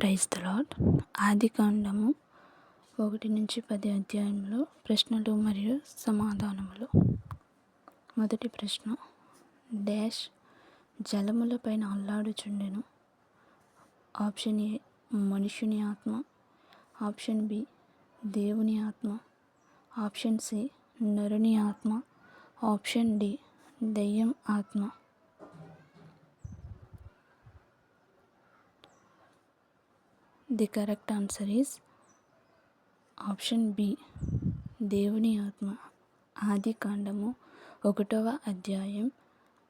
Praise the lord ఆదికాండము ఒకటి నుంచి పది అధ్యాయంలో ప్రశ్నలు మరియు సమాధానములు. మొదటి ప్రశ్న డాష్ జలముల పైన అల్లాడుచుండెను. ఆప్షన్ ఏ మనుషుని ఆత్మ. ఆప్షన్ బి దేవుని ఆత్మ. ఆప్షన్ సి నరుని ఆత్మ. ఆప్షన్ డి దెయ్యం ఆత్మ. The correct answer is option B దేవుని ఆత్మ. ఆది కాండము ఒకటవ అధ్యాయం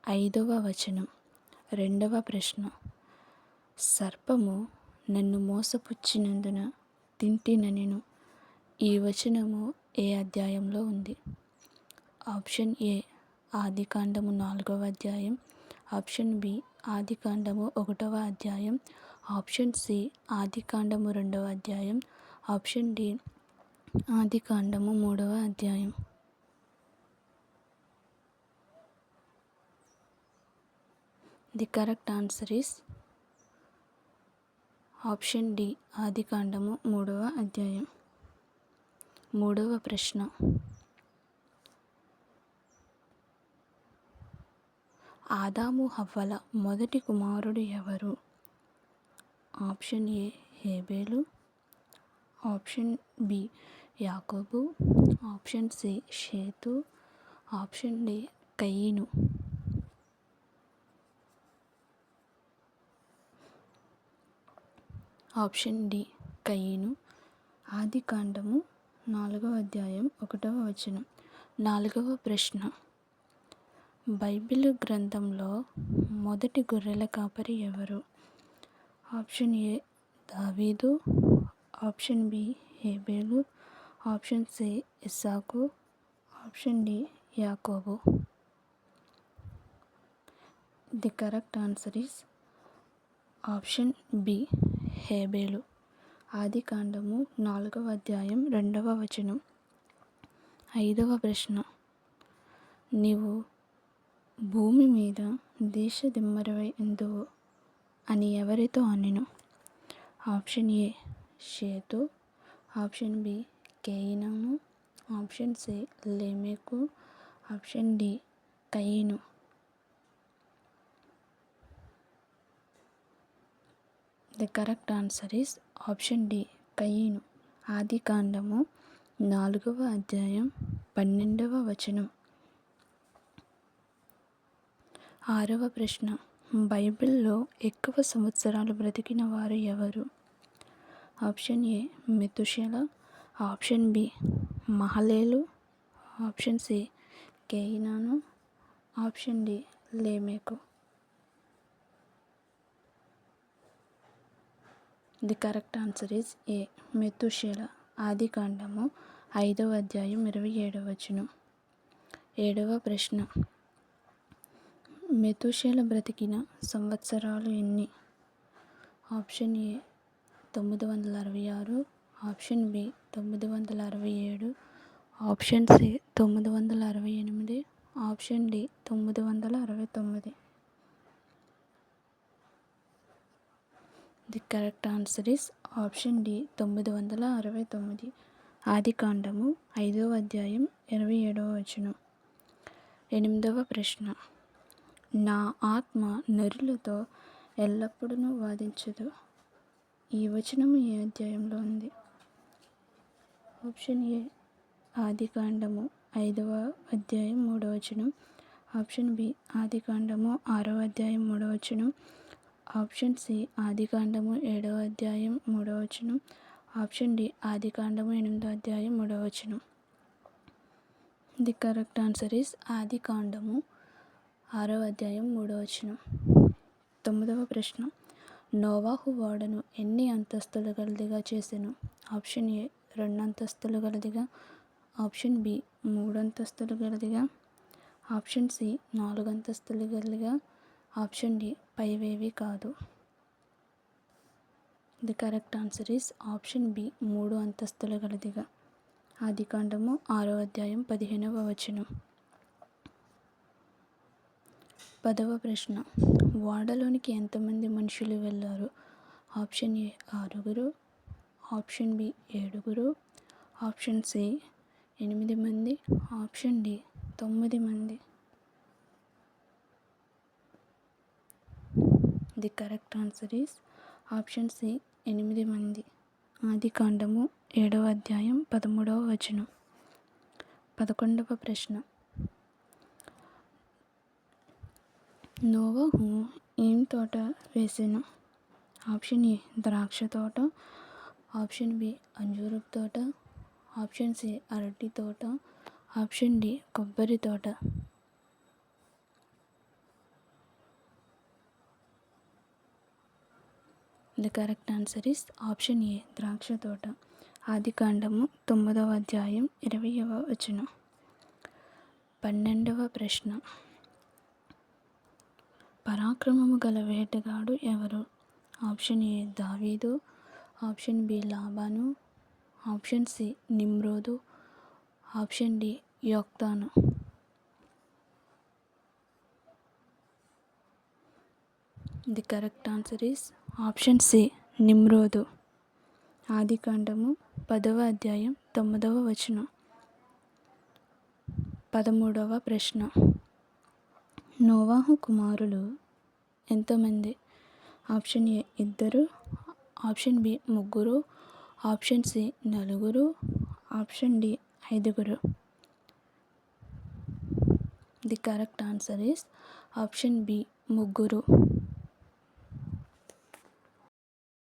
ఐదవ వచనం రెండవ ప్రశ్న. సర్పము నన్ను మోసపుచ్చినందున తింటిననెను ఈ వచనము ఏ అధ్యాయంలో ఉంది? ఆప్షన్ ఏ ఆది కాండము నాలుగవ అధ్యాయం. ఆప్షన్ బి ఆది కాండము ఒకటవ అధ్యాయం. ఆప్షన్ సి ఆదికాండము రెండవ అధ్యాయం. ఆప్షన్ డి ఆదికాండము మూడవ అధ్యాయం. The correct answer is option D ఆదికాండము మూడవ అధ్యాయం. మూడవ ప్రశ్న. ఆదాము హవ్వల మొదటి కుమారుడు ఎవరు? ఆప్షన్ ఏ హేబేలు ఆప్షన్ బి యాకోబు ఆప్షన్ సి షేతు ఆప్షన్ డి కయ్యను ఆప్షన్ డి కయ్యను ఆది కాండము నాలుగవ అధ్యాయం ఒకటవ వచనం. నాలుగవ ప్రశ్న. బైబిల్ గ్రంథంలో మొదటి గొర్రెల కాపరి ఎవరు? ఆప్షన్ ఏ దావీదు ఆప్షన్ బి హేబేలు ఆప్షన్ సి ఇస్సాకు ఆప్షన్ డి యాకోబు. The correct answer is option B హేబేలు. ఆది కాండము నాలుగవ అధ్యాయం రెండవ వచనం. ఐదవ ప్రశ్న. నీవు భూమి మీద దేశ దిమ్మరవై ఎందువు? అని ఎవరితో అనెను? ఆప్షన్ ఏ షేతు ఆప్షన్ బి కేయినాను ఆప్షన్ సి లేమేకు option D కయీను the correct answer is option D కయీను ఆది కాండము నాలుగవ అధ్యాయం పన్నెండవ వచనం. ఆరవ ప్రశ్న. బైబిల్లో ఎక్కువ సంవత్సరాలు బ్రతికిన వారు ఎవరు? Option A Methuselah option B మహలేలు option C కేయినాను option D లేమేకు. The correct answer is A Methuselah. ఆది కాండము ఐదవ అధ్యాయం ఇరవై ఏడవ వచనం. ఏడవ ప్రశ్న. మెతుషేల బ్రతికిన సంవత్సరాలు ఎన్ని? ఆప్షన్ ఏ తొమ్మిది వందల అరవై ఆరు ఆప్షన్ బి తొమ్మిది వందల అరవై ఏడు ఆప్షన్ సి తొమ్మిది వందల అరవై ఎనిమిది ఆప్షన్ డి తొమ్మిది వందల అరవై తొమ్మిది. The correct answer is option D తొమ్మిది వందల అరవై తొమ్మిది. ఆది కాండము ఐదవ అధ్యాయం ఇరవై ఏడవ వచనం. ఎనిమిదవ ప్రశ్న. నా ఆత్మ నరులతో ఎల్లప్పుడూ వాదించదు. ఈ వచనం ఏ అధ్యాయంలో ఉంది. ఆప్షన్ ఏ ఆదికాండము ఐదవ అధ్యాయం మూడవ వచనం. ఆప్షన్ బి ఆదికాండము ఆరవ అధ్యాయం మూడవ వచనం. ఆప్షన్ సి ఆదికాండము ఏడవ అధ్యాయం మూడవ వచనం. ఆప్షన్ డి ఆదికాండము ఎనిమిదో అధ్యాయం మూడవ వచనం. ది కరెక్ట్ ఆన్సర్ ఆదికాండము ఆది ఆరో అధ్యాయం మూడవ వచనం. తొమ్మిదవ ప్రశ్న. నోవాహు ఓడను ఎన్ని అంతస్తులు గలదిగా చేసెను? ఆప్షన్ ఏ రెండు అంతస్తులు గలదిగా. ఆప్షన్ బి మూడు అంతస్తులు గలదిగా. ఆప్షన్ సి నాలుగు అంతస్తులు గలదిగా. ఆప్షన్ డి పైవేవి కాదు. The correct answer is option B మూడు అంతస్తులు గలదిగా. ఆది కాండము ఆరో అధ్యాయం పదిహేనవ వచనం. పదవ ప్రశ్న. వాడలోనికి ఎంతమంది మనుషులు వెళ్ళారు ఆప్షన్ ఏ ఆరుగురు ఆప్షన్ బి ఏడుగురు ఆప్షన్ సి ఎనిమిది మంది ఆప్షన్ డి తొమ్మిది మంది. The correct answer is option C ఎనిమిది మంది. ఆది కాండము ఏడవ అధ్యాయం పదమూడవ వచనం. పదకొండవ ప్రశ్న. నోవహు ఏం తోట వేసాను? ఆప్షన్ ఏ ద్రాక్ష తోట ఆప్షన్ బి అంజూరపు తోట ఆప్షన్ సి అరటి తోట ఆప్షన్ డి కొబ్బరి తోట. The correct answer is option A ద్రాక్ష తోట. ఆది కాండము తొమ్మిదవ అధ్యాయం ఇరవయవ వచనం. పన్నెండవ ప్రశ్న. పరాక్రమము గల వేటగాడు ఎవరు? ఆప్షన్ ఏ దావీదు ఆప్షన్ బి లాబాను ఆప్షన్ సి నిమ్రోదు option D యోక్తాను. The correct answer is option C నిమ్రోదు. ఆది కాండము పదవ అధ్యాయం తొమ్మిదవ వచనం. పదమూడవ ప్రశ్న. నోవాహు కుమారులు ఎంతమంది. ఆప్షన్ ఏ ఇద్దరు ఆప్షన్ బి ముగ్గురు ఆప్షన్ సి నలుగురు ఆప్షన్ డి ఐదుగురు. The correct answer is option B ముగ్గురు.